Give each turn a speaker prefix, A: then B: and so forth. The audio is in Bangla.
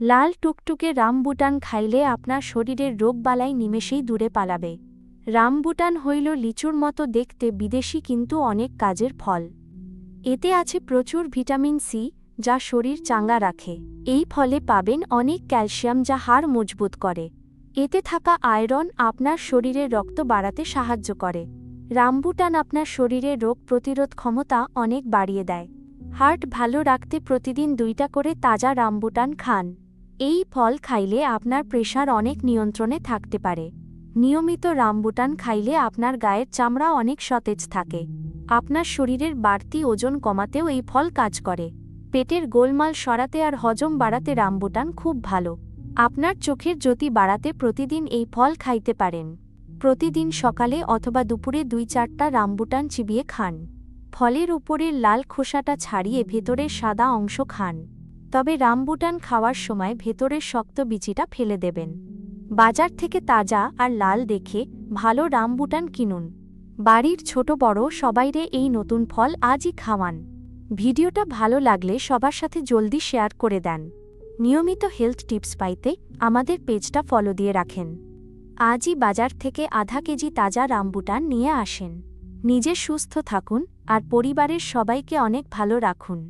A: লাল টুকটুকে রামবুটান খাইলে আপনার শরীরের রোগবালাই নিমেষেই দূরে পালাবে। রামবুটান হইল লিচুর মতো দেখতে বিদেশি কিন্তু অনেক কাজের ফল। এতে আছে প্রচুর ভিটামিন সি, যা শরীর চাঙ্গা রাখে। এই ফলে পাবেন অনেক ক্যালসিয়াম যা হাড় মজবুত করে। এতে থাকা আয়রন আপনার শরীরের রক্ত বাড়াতে সাহায্য করে। রামবুটান আপনার শরীরের রোগ প্রতিরোধ ক্ষমতা অনেক বাড়িয়ে দেয়। হার্ট ভালো রাখতে প্রতিদিন দুইটা করে তাজা রামবুটান খান। এই ফল খাইলে আপনার প্রেশার অনেক নিয়ন্ত্রণে থাকতে পারে। নিয়মিত রামবুটান খাইলে আপনার গায়ের চামড়া অনেক সতেজ থাকে। আপনার শরীরের বাড়তি ওজন কমাতেও এই ফল কাজ করে। পেটের গোলমাল সরাতে আর হজম বাড়াতে রামবুটান খুব ভালো। আপনার চোখের জ্যোতি বাড়াতে প্রতিদিন এই ফল খাইতে পারেন। প্রতিদিন সকালে অথবা দুপুরে দুই চারটা রামবুটান চিবিয়ে খান। ফলের উপরের লাল খোসাটা ছাড়িয়ে ভেতরের সাদা অংশ খান। তবে রামবুটান খাওয়ার সময় ভেতরের শক্ত বিচিটা ফেলে দেবেন। বাজার থেকে তাজা আর লাল দেখে ভালো রামবুটান কিনুন। বাড়ির ছোট বড় সবাইরে এই নতুন ফল আজই খাওয়ান। ভিডিওটা ভালো লাগলে সবার সাথে জলদি শেয়ার করে দেন। নিয়মিত হেলথ টিপস পাইতে আমাদের পেজটা ফলো দিয়ে রাখেন। আজই বাজার থেকে আধা কেজি তাজা রামবুটান নিয়ে আসেন। নিজে সুস্থ থাকুন আর পরিবারের সবাইকে অনেক ভালো রাখুন।